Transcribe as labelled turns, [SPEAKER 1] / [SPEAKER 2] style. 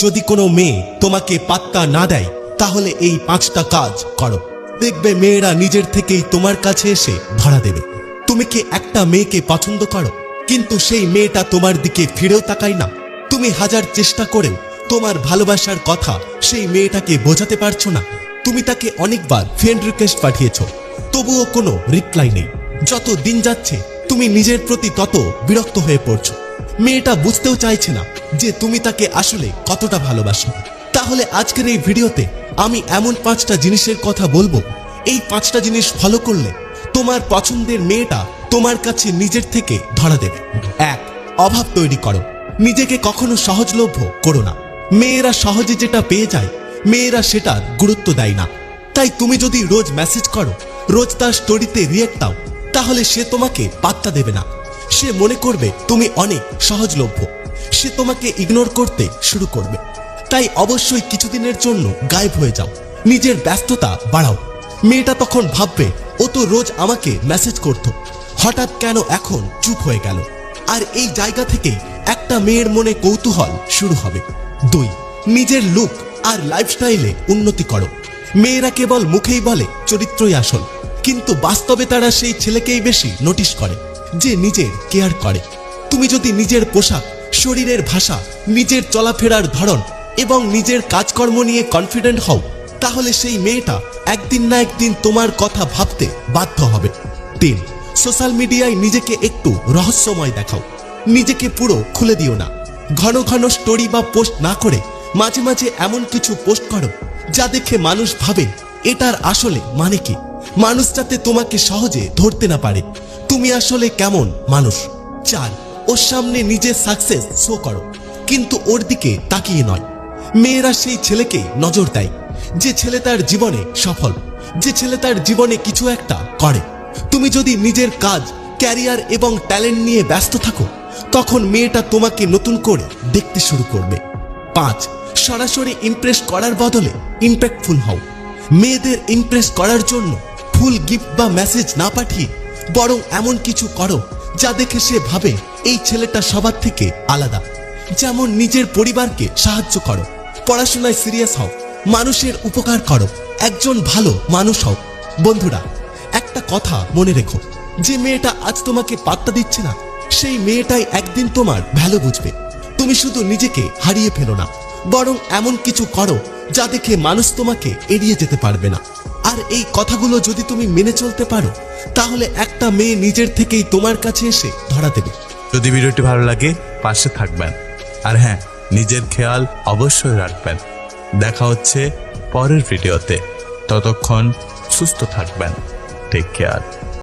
[SPEAKER 1] যদি কোনো মেয়ে তোমাকে পাত্তা না দেয়, তাহলে এই পাঁচটা কাজ করো। দেখবে মেয়েরা নিজের থেকেই তোমার কাছে এসে ধরা দেবে। তুমি কি একটা মেয়েকে পছন্দ করো? কিন্তু সেই মেয়েটা তোমার দিকে ফিরেও তাকায় না। তুমি হাজার চেষ্টা করেও তোমার ভালোবাসার কথা সেই মেয়েটাকে বোঝাতে পারছ না। তুমি তাকে অনেকবার ফ্রেন্ড রিকোয়েস্ট পাঠিয়েছ। তবুও কোনো রিপ্লাই নেই। যত দিন যাচ্ছে, তুমি নিজের প্রতি তত বিরক্ত হয়ে পড়ছো। মেয়েটা বুঝতেও চাইছে না যে তুমি তাকে আসলে কতটা ভালোবাসো। তাহলে আজকের এই ভিডিওতে আমি এমন পাঁচটা জিনিসের কথা বলব। এই পাঁচটা জিনিস ফলো করলে তোমার পছন্দের মেয়েটা তোমার কাছে নিজের থেকে ধরা দেবে। এক, অভাব তৈরি করো। নিজেকে কখনো সহজলভ্য করো না। মেয়েরা সহজে যেটা পেয়ে যায়, মেয়েরা সেটা গুরুত্ব দেয় না। তাই তুমি যদি রোজ মেসেজ করো, রোজ তার স্টোরিতে রিয়েক্ট দাও, তাহলে সে তোমাকে পাত্তা দেবে না। সে মনে করবে তুমি অনেক সহজলভ্য। সে তোমাকে ইগনোর করতে শুরু করবে। তাই অবশ্যই কিছুদিনের জন্য গায়েব হয়ে যাও। নিজের ব্যস্ততা বাড়াও। মেয়েটা তখন ভাববে, ও তো রোজ আমাকে মেসেজ করত। হঠাৎ কেন এখন চুপ হয়ে গেল? আর এই জায়গা থেকেই একটা মেয়ের মনে কৌতূহল শুরু হবে। দুই, নিজের লুক আর লাইফস্টাইলে উন্নতি করো। মেয়েরা কেবল মুখেই বলে, চরিত্রই আসল। কিন্তু বাস্তবে তারা সেই ছেলেকেই বেশি নোটিশ করে, যে নিজের কেয়ার করে। তুমি যদি নিজের পোশাক শরীরের ভাষা, নিজের চলাফেরার ধরন এবং নিজের কাজকর্ম নিয়ে কনফিডেন্ট হও, তাহলে সেই মেয়েটা একদিন না একদিন তোমার কথা ভাবতে বাধ্য হবে। তিন সোশ্যাল মিডিয়ায় নিজেকে একটু রহস্যময় দেখাও। নিজেকে পুরো খুলে দিও না। ঘন ঘন স্টোরি বা পোস্ট না করে মাঝে মাঝে এমন কিছু পোস্ট করো যা দেখে মানুষ ভাবে এটার আসলে মানে কি। মানুষ যাতে তোমাকে সহজে ধরতে না পারে। তুমি আসলে কেমন মানুষ? চার ওর সামনে নিজের সাকসেস শো করো। কিন্তু ওর দিকে তাকিয়ে নয়। মেয়েরা সেই ছেলেকে নজর দেয়। যে ছেলে তার জীবনে সফল, যে ছেলে তার জীবনে কিছু একটা করে। তুমি যদি নিজের কাজ ক্যারিয়ার এবং ট্যালেন্ট নিয়ে ব্যস্ত থাকো, তখন মেয়েটা তোমাকে নতুন করে দেখতে শুরু করবে। পাঁচ, সরাসরি ইমপ্রেস করার বদলে ইম্প্যাক্টফুল হও। মেয়েদের ইমপ্রেস করার জন্য ফুল গিফট বা মেসেজ না পাঠিয়ে বরং এমন কিছু করো যা দেখে সে ভাবে এই ছেলেটা সবার থেকে আলাদা। যেমন নিজের পরিবারকে সাহায্য করো, পড়াশোনায় সিরিয়াস হও, মানুষের উপকার করো, একজন ভালো মানুষ হও। বন্ধুরা, একটা কথা মনে রেখো, যে মেয়েটা আজ তোমাকে পাত্তা দিচ্ছে না, সেই মেয়েটাই একদিন তোমার ভ্যালু বুঝবে। তুমি শুধু নিজেকে হারিয়ে ফেলো না, বরং এমন কিছু করো যা দেখে মানুষ তোমাকে এড়িয়ে যেতে পারবে না। এই কথাগুলো যদি তুমি মেনে চলতে পারো, তাহলে একটা মেয়ে নিজের থেকেই তোমার কাছে এসে ধরা দেবে।
[SPEAKER 2] যদি ভিডিওটি ভালো লাগে, পাশে থাকবেন। আর হ্যাঁ নিজের খেয়াল অবশ্যই রাখবেন। দেখা হচ্ছে পরের ভিডিওতে। ততক্ষণ সুস্থ থাকবেন। Take care